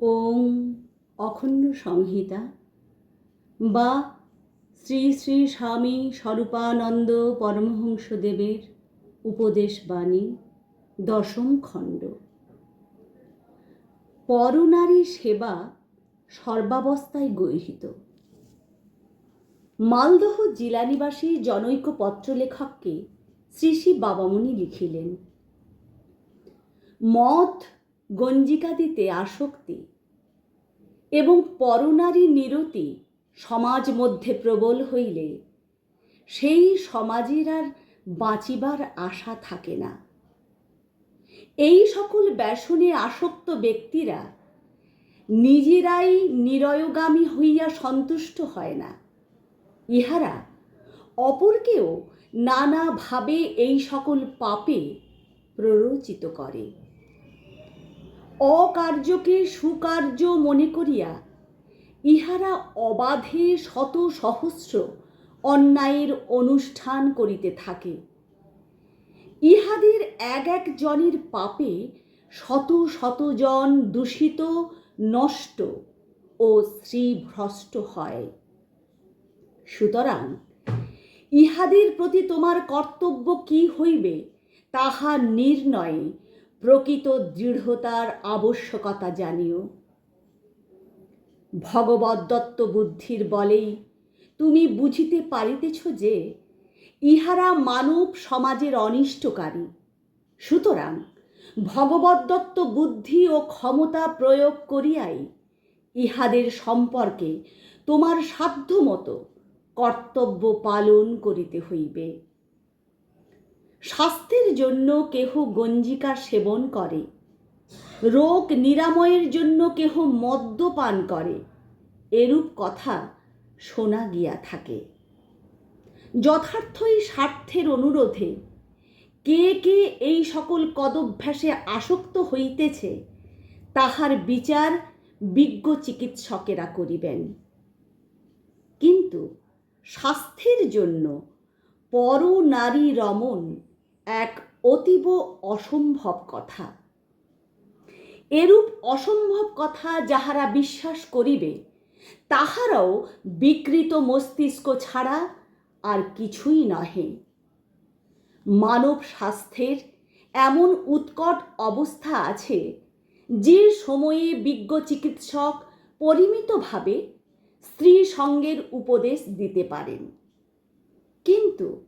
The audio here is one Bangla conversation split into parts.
ওং অখণ্ড সংহিতা বা শ্রী শ্রী স্বামী স্বরূপানন্দ পরমহংসদেবের উপদেশ বাণী, দশম খণ্ড। পরনারী সেবা সর্বাবস্থায় গৃহীত। মালদহ জেলানিবাসী জনৈক পত্রলেখককে শ্রী শ্রী বাবামণি লিখিলেন। মদ গঞ্জিকাদিতে আসক্তি এবং পরনারী নিরতি সমাজ মধ্যে প্রবল হইলে সেই সমাজের আর বাঁচিবার আশা থাকে না। এই সকল ব্যসনে আসক্ত ব্যক্তিরা নিজেরাই নিরয়গামী হইয়া সন্তুষ্ট হয় না। ইহারা অপরকেও নানাভাবে এই সকল পাপে প্ররোচিত করে। অকার্যকে সুকার্য মনে করিয়া ইহারা অবাধে শত সহস্র অন্যায়ের অনুষ্ঠান করিতে থাকে। ইহাদের এক এক জনের পাপে শত শত জন দূষিত, নষ্ট ও শ্রীভ্রষ্ট হয়। সুতরাং ইহাদের প্রতি তোমার কর্তব্য কি হইবে, তাহা নির্ণয়ে প্রকৃত দৃঢ়তার আবশ্যকতা জানিও। ভগবত দত্ত বুদ্ধির বলেই তুমি বুঝিতে পারিতেছ যে ইহারা মানব সমাজের অনিষ্টকারী। সুতরাং ভগবত দত্ত বুদ্ধি ও ক্ষমতা প্রয়োগ করিয়াই ইহাদের সম্পর্কে তোমার সাধ্যমতো কর্তব্য পালন করিতে হইবে। স্বাস্থ্যের জন্য কেহ গঞ্জিকা সেবন করে। রোগ নিরাময়ের জন্য কেহ মদ্যপান করে। এরূপ কথা শোনা গিয়া থাকে। যথার্থই স্বার্থের অনুরোধে কে কে এই সকল কদভ্যাসে আসক্ত হইতেছে, তাহার বিচার বিজ্ঞ চিকিৎসকেরা করিবেন। কিন্তু স্বাস্থ্যের জন্য পর নারী রমণ এক অতীব অসম্ভব কথা। এরূপ অসম্ভব কথা যাহারা বিশ্বাস করিবে, তাহারাও বিকৃত মস্তিষ্ক ছাড়া আর কিছুই নহে। মানব স্বাস্থ্যের এমন উৎকট অবস্থা আছে, যে সময়ে বিজ্ঞ চিকিৎসক পরিমিতভাবে স্ত্রী সঙ্গের উপদেশ দিতে পারেন। কিন্তু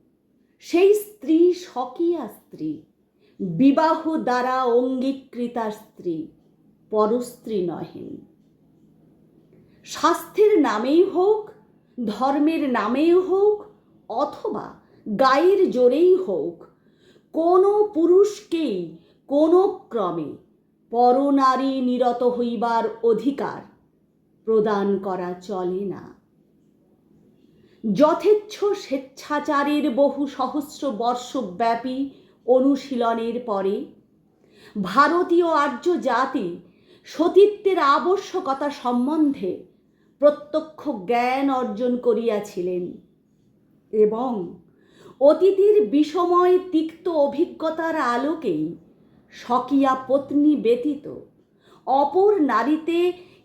সেই স্ত্রী স্বকীয়া স্ত্রী, বিবাহ দ্বারা অঙ্গীকৃতা স্ত্রী, পরস্ত্রী নহেন। স্বাস্থ্যের নামেই হোক, ধর্মের নামেই হোক, অথবা গায়ের জোরেই হোক, কোনো পুরুষকেই কোনো ক্রমে পরনারী নিরত হইবার অধিকার প্রদান করা চলে না। যথেচ্ছ স্বেচ্ছাচারের বহু সহস্র বর্ষব্যাপী অনুশীলনের পরে ভারতীয় আর্য জাতি সতীত্বের আবশ্যকতা সম্বন্ধে প্রত্যক্ষ জ্ঞান অর্জন করিয়াছিলেন এবং অতীতের বিষময় তিক্ত অভিজ্ঞতার আলোকেই স্বকীয়া পত্নী ব্যতীত অপর নারীতে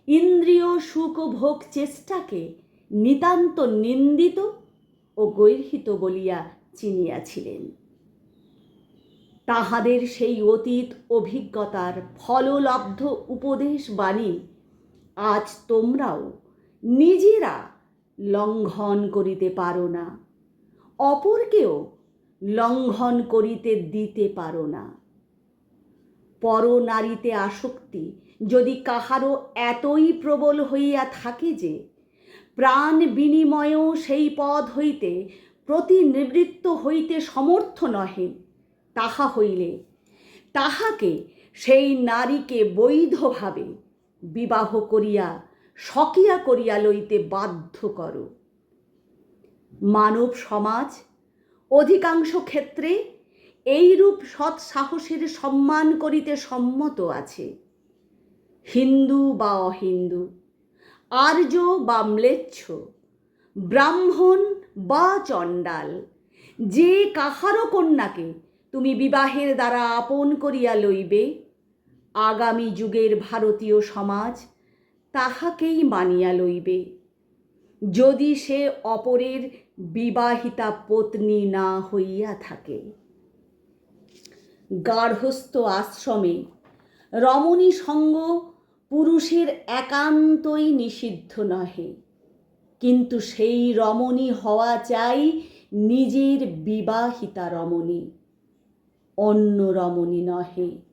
ইন্দ্রিয় সুখভোগ চেষ্টাকে নিতান্ত নিন্দিত ও গৈর্হিত বলিয়া চিনিয়াছিলেন। তাহাদের সেই অতীত অভিজ্ঞতার ফললব্ধ উপদেশ বাণী আজ তোমরাও নিজেরা লঙ্ঘন করিতে পারো না, অপরকেও লঙ্ঘন করিতে দিতে পারো না। পর নারীতে আসক্তি যদি কাহারও এতই প্রবল হইয়া থাকে যে প্রাণ বিনিময়েও সেই পদ হইতে প্রতিনিবৃত্ত হইতে সমর্থ নহে। তাহা হইলে, তাহাকে সেই নারীকে বৈধভাবে বিবাহ করিয়া সকিয়া করিয়া লইতে বাধ্য কর। মানব সমাজ, অধিকাংশ ক্ষেত্রে এইরূপ সৎ সাহসের সম্মান করিতে সম্মত আছে। হিন্দু বা অহিন্দু আর্য বা ম্লেচ্ছ, ব্রাহ্মণ বা চণ্ডাল, যে কাহারও কন্যাকে তুমি বিবাহের দ্বারা আপন করিয়া লইবে, আগামী যুগের ভারতীয় সমাজ তাহাকেই মানিয়া লইবে। যদি সে অপরের বিবাহিতা পত্নী না হইয়া থাকে। গার্হস্থ আশ্রমে রমণী সঙ্গ পুরুষের একান্তই নিষিদ্ধ নহে। কিন্তু সেই রমণী হওয়া চাই নিজের বিবাহিতা রমণী, অন্য রমণী নহে।